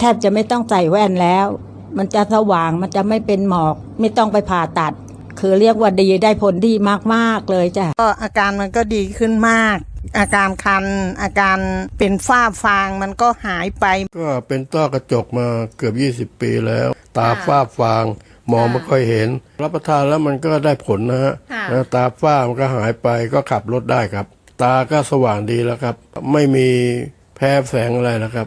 แทบจะไม่ต้องใส่แว่นแล้ว มันจะสว่างมันจะไม่เป็นหมอก ไม่ต้องไปผ่าตัด คือเรียกว่าดีได้ผลดีมากๆเลยจ้ะก็อาการมันก็ดีขึ้นมาก อาการคัน อาการเป็นฝ้าฟางมันก็หายไป ก็เป็นต้อกระจกมาเกือบ 20 ปีแล้ว ตาฝ้าฟางมองไม่ค่อยเห็น รับประทานแล้วมันก็ได้ผลนะฮะค่ะนะตาฝ้ามันก็หายไปก็ขับรถได้ครับ ตาก็สว่างดีแล้วครับ ไม่มีแพ้แสงอะไรแล้วครับ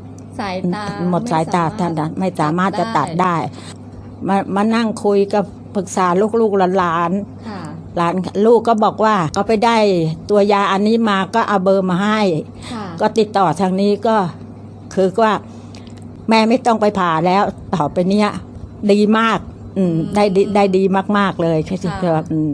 สายตาหมดสายตาท่านนะไม่สามารถจะตัดได้ มามานั่งคุยกับปรึกษาลูกๆหลานค่ะๆหลานลูกก็บอกว่าก็ไปได้ตัวยาอันนี้มาก็เอาเบอร์มาให้ค่ะก็ติดต่อทางนี้ก็คือว่า แม่ไม่ต้องไปผ่าแล้วต่อไปเนี้ย ดีมาก อืมได้ดีได้ดีมาก ๆ เลยคือแบบอืม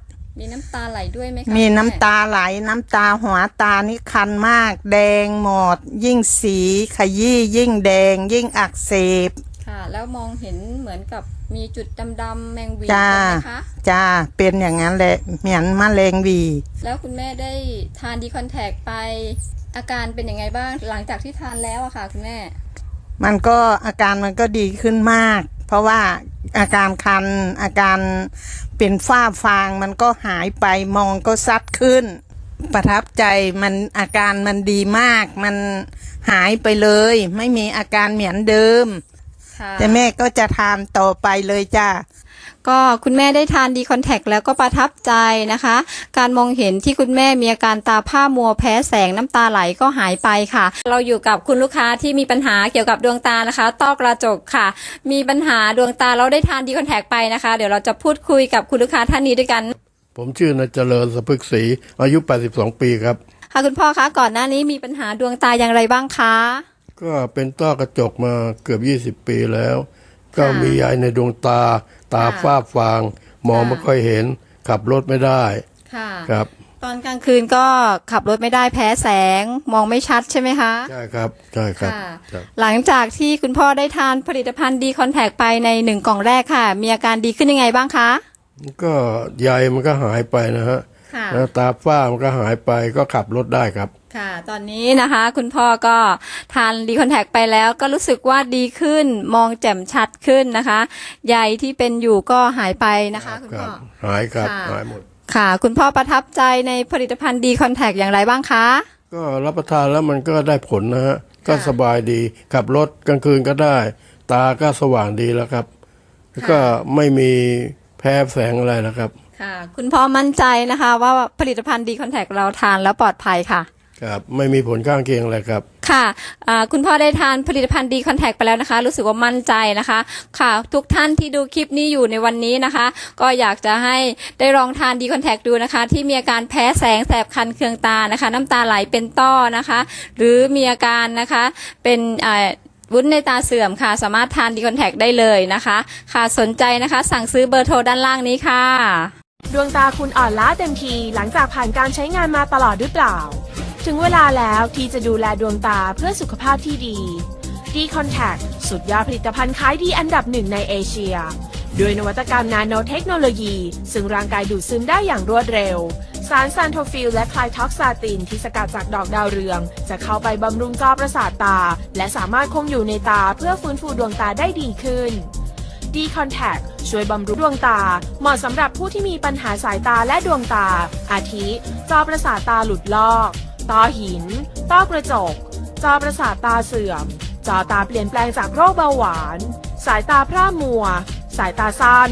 มีน้ำตาไหลด้วยไหมคะมีคุณแน้ำตาไหลน้ำตาหัวตานี่คันมาก แดงหมด ยิ่งสีขยี้ยิ่งแดง ยิ่งอักเสบค่ะ แล้วมองเห็นเหมือนกับมีจุดดำๆแมงวีจ้าใช่ไหมคะจ้าเป็นอย่างนั้นแหละเหมือนมะเร็งหวี แล้วคุณแม่ได้ทานดีคอนแทคไป อาการเป็นยังไงบ้างหลังจากที่ทานแล้วอะค่ะ คุณแม่มันก็อาการมันก็ดีขึ้นมาก เพราะว่า อาการคัน อาการเป็นฝ้าฟางมันก็หายไปมองก็ซัดขึ้น ประทับใจมันอาการมันดีมาก มันหายไปเลย ไม่มีอาการเหมือนเดิม แต่แม่ก็จะทานต่อไปเลยจ้าก็คุณแม่ได้ทานดีคอนแทคแล้วก็ประทับใจนะคะ การมองเห็นที่คุณแม่มีอาการตาผ้ามัวแพ้แสงน้ำตาไหลก็หายไปค่ะ เราอยู่กับคุณลูกค้าที่มีปัญหาเกี่ยวกับดวงตานะคะต้อกระจกค่ะ มีปัญหาดวงตาเราได้ทานดีคอนแทคไปนะคะ เดี๋ยวเราจะพูดคุยกับคุณลูกค้าท่านนี้ด้วยกัน ผมชื่อนายเจริญสะพึกศรีอายุ 82 ปีครับค่ะคุณพ่อคะก่อนหน้านี้มีปัญหาดวงตาอย่างไรบ้างคะ ก็เป็นต้อกระจกมาเกือบ 20 ปีแล้ว ก็มียายในดวงตา ตาค่ะฝ้าฟาง มองค่ะไม่ค่อยเห็น ขับรถไม่ได้ค่ะครับ ตอนกลางคืนก็ขับรถไม่ได้แพ้แสง มองไม่ชัดใช่ไหมคะ ใช่ครับใช่ครับค่ะครับ หลังจากที่คุณพ่อได้ทานผลิตภัณฑ์ดีคอนแทคไปในหนึ่งกล่องแรกค่ะ มีอาการดีขึ้นยังไงบ้างคะ ก็ใยมันก็หายไปนะฮะค่ะ แล้วตาฝ้ามันก็หายไปก็ขับรถได้ครับ ค่ะ ตอนนี้นะคะ คุณพ่อก็ทานดีคอนแทคไปแล้วก็รู้สึกว่าดีขึ้นมองแจ่มชัดขึ้นนะคะใยที่เป็นอยู่ก็หายไปนะคะคุณครัพ่บอหายครับค่ะหายหมดค่ะ คุณพ่อประทับใจในผลิตภัณฑ์ดีคอนแทคอย่างไรบ้างคะ ก็รับประทานแล้วมันก็ได้ผลนะฮะก็สบายดีขับรถกลางคืนก็ได้ ตาก็สว่างดีแล้วครับแล้วก็ไม่มี แพ้แสงอะไรนะครับ ค่ะ คุณพ่อมั่นใจนะคะ ว่าผลิตภัณฑ์ดีคอนแทคเราทานแล้วปลอดภัยค่ะ ครับ ไม่มีผลข้างเคียงอะไรครับ ค่ะอ่าคุณพ่อได้ทานผลิตภัณฑ์ดีคอนแทคไปแล้วนะคะ รู้สึกว่ามั่นใจนะคะ ค่ะ ทุกท่านที่ดูคลิปนี้อยู่ในวันนี้นะคะ ก็อยากจะให้ได้ลองทานดีคอนแทคดูนะคะ ที่มีอาการแพ้แสงแสบคันเคืองตานะคะ น้ำตาไหลเป็นต้อนะคะ หรือมีอาการนะคะเป็นอ่า วุ้นในตาเสื่อมค่ะ สามารถทานดีคอนแทคได้เลยนะคะ ค่ะสนใจนะคะ สั่งซื้อเบอร์โทรด้านล่างนี้ค่ะ ดวงตาคุณอ่อนล้าเต็มที หลังจากผ่านการใช้งานมาตลอดหรือเปล่า ถึงเวลาแล้วที่จะดูแลดวงตาเพื่อสุขภาพที่ดี d c o n t a c t สุดยอดผลิตภัณฑ์ขายดีอันดับหนึ่งในเอเชีย ด้วยนวัตกรรมนาโนเทคโนโลยี ซึ่งร่างกายดูดซึมได้อย่างรวดเร็ว สารซานโทฟิลและคลายท็อกซาตินที่สกัดจากดอกดาวเรือง จะเข้าไปบำรุงจอประสาทตา และสามารถคงอยู่ในตาเพื่อฟื้นฟูดวงตาได้ดีขึ้น D Contact ช่วยบำรุงดวงตา เหมาะสำหรับผู้ที่มีปัญหาสายตาและดวงตา อาทิ จอประสาทตาหลุดลอกต้อหิน ต้อกระจก จอประสาทตาเสื่อม จอตาเปลี่ยนแปลงจากโรคเบาหวาน สายตาพร่ามัว สายตาสั้น